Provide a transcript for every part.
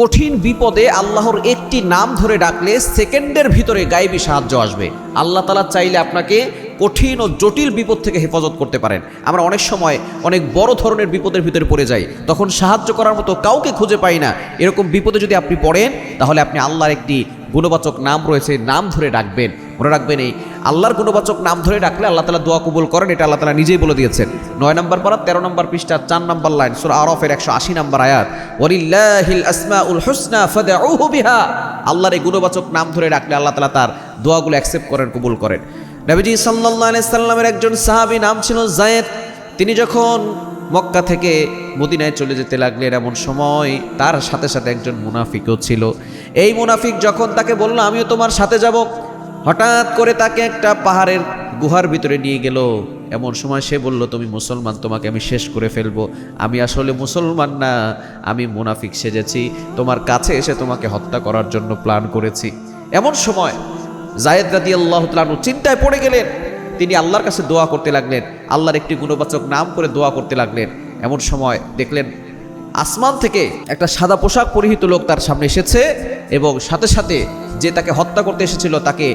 কঠিন বিপদে আল্লাহর একটি নাম ধরে ডাকলে সেকেন্ডের ভিতরে গায়েবী সাহায্য আসবে। আল্লাহ তালা চাইলে আপনাকে কঠিন ও জটিল বিপদ থেকে হেফাজত করতে পারেন। আমরা অনেক সময় অনেক বড় ধরনের বিপদের ভিতরে পড়ে যাই, তখন সাহায্য করার মতো কাউকে খুঁজে পাই না। এরকম বিপদে যদি আপনি পড়েন, তাহলে আপনি আল্লাহর একটি গুণবাচক নাম রয়েছে, নাম ধরে ডাকবেন। মনে রাখবেন এই আল্লাহর গুণবাচক নাম ধরে ডাকলে আল্লাহ তালা দোয়া কবুল করেন, এটা আল্লাহ তালা নিজেই বলে দিয়েছেন। নয় নম্বর পারা তেরো নম্বর পৃষ্ঠা, চার নম্বর লাইন, সুর আরফের একশো আশি নম্বর আয়াত। ওয়ালিল্লাহিল আসমাউল হুসনা ফাদউহু বিহা। আল্লাহর এই গুণবাচক নাম ধরে ডাকলে আল্লাহ তালা তার দোয়াগুলো অ্যাকসেপ্ট করেন, কবুল করেন। নবীজি আলাইহি সাল্লামের একজন সাহাবী নাম ছিল জায়েদ। তিনি যখন মক্কা থেকে মদিনায় চলে যেতে লাগলেন, এমন সময় তার সাথে সাথে একজন মুনাফিকও ছিল। এই মুনাফিক যখন তাকে বলল, আমিও তোমার সাথে যাব। হঠাৎ করে তাকে একটা পাহাড়ের গুহার ভিতরে নিয়ে গেল। এমন সময় সে বলল, তুমি মুসলমান, তোমাকে আমি শেষ করে ফেলব। আমি আসলে মুসলমান না, আমি মুনাফিক সেজেছি। তোমার কাছে এসে তোমাকে হত্যা করার জন্য প্ল্যান করেছি। এমন সময় জায়েদ রাদি আল্লাহ তালু চিন্তায় পড়ে গেলেন। তিনি আল্লাহর কাছে দোয়া করতে লাগলেন। আল্লাহর একটি গুণবাচক নাম করে দোয়া করতে লাগলেন। এমন সময় দেখলেন, আসমান থেকে একটা সাদা পোশাক পরিহিত লোক তার সামনে এসেছে এবং সাথে সাথে যে তাকে হত্যা করতে এসেছিল তাকে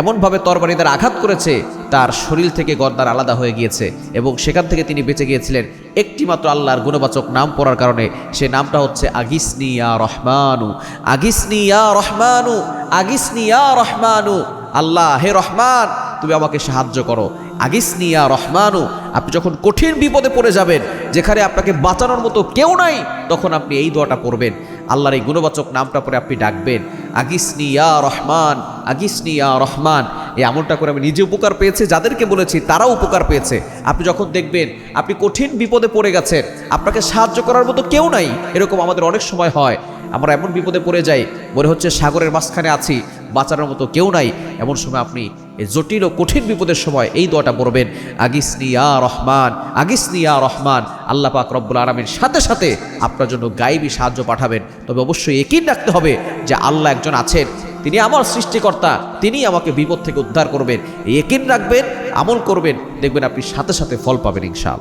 এমনভাবে তরবারি দ্বারা আঘাত করেছে, তার শরীর থেকে গর্দার আলাদা হয়ে গিয়েছে এবং সেখান থেকে তিনি বেঁচে গিয়েছিলেন। একটি মাত্র আল্লাহর গুণবাচক নাম পড়ার কারণে সে নামটা হচ্ছে আগিসনিয়া রহমানু। আগিসনিয়া রহমানু আগিসনিয়া রহমানু। আল্লাহ, হে রহমান, তুমি আমাকে সাহায্য করো। আগিসনিয়া রহমানু, আপনি যখন কঠিন বিপদে পড়ে যাবেন, যেখানে আপনাকে বাঁচানোর মতো কেউ নাই, তখন আপনি এই দোয়াটা পড়বেন। আল্লাহর এই গুণবাচক নামটা পরে আপনি ডাকবেন। আগিসনিয়া রহমান, আগিসনি ইয়া রহমান। এই আমলটা করে আমি নিজে উপকার পেয়েছি, যাদেরকে বলেছি তারাও উপকার পেয়েছে। আপনি যখন দেখবেন আপনি কঠিন বিপদে পড়ে গেছেন, আপনাকে সাহায্য করার মতো কেউ নাই, এরকম আমাদের অনেক সময় হয়। আমরা এমন বিপদে পড়ে যাই, মনে হচ্ছে সাগরের মাঝখানে আছি, বাঁচানোর মতো কেউ নাই। এমন সময় আপনি এই জটিল ও কঠিন বিপদের সময় এই দোয়াটা পড়বেন আগিসনিয়া রহমান আগিসনিয়া রহমান। আল্লাহ পাক রব্বুল আরামের সাথে সাথে আপনার জন্য গাইবী সাহায্য পাঠাবেন। তবে অবশ্যই একই রাখতে হবে যে আল্লাহ একজন আছেন, তিনি আমার সৃষ্টিকর্তা, তিনি আমাকে বিপদ থেকে উদ্ধার করবেন। একিন রাখবেন, আমল করবেন, দেখবেন আপনি সাথে সাথে ফল পাবেন ইনশাআল্লাহ।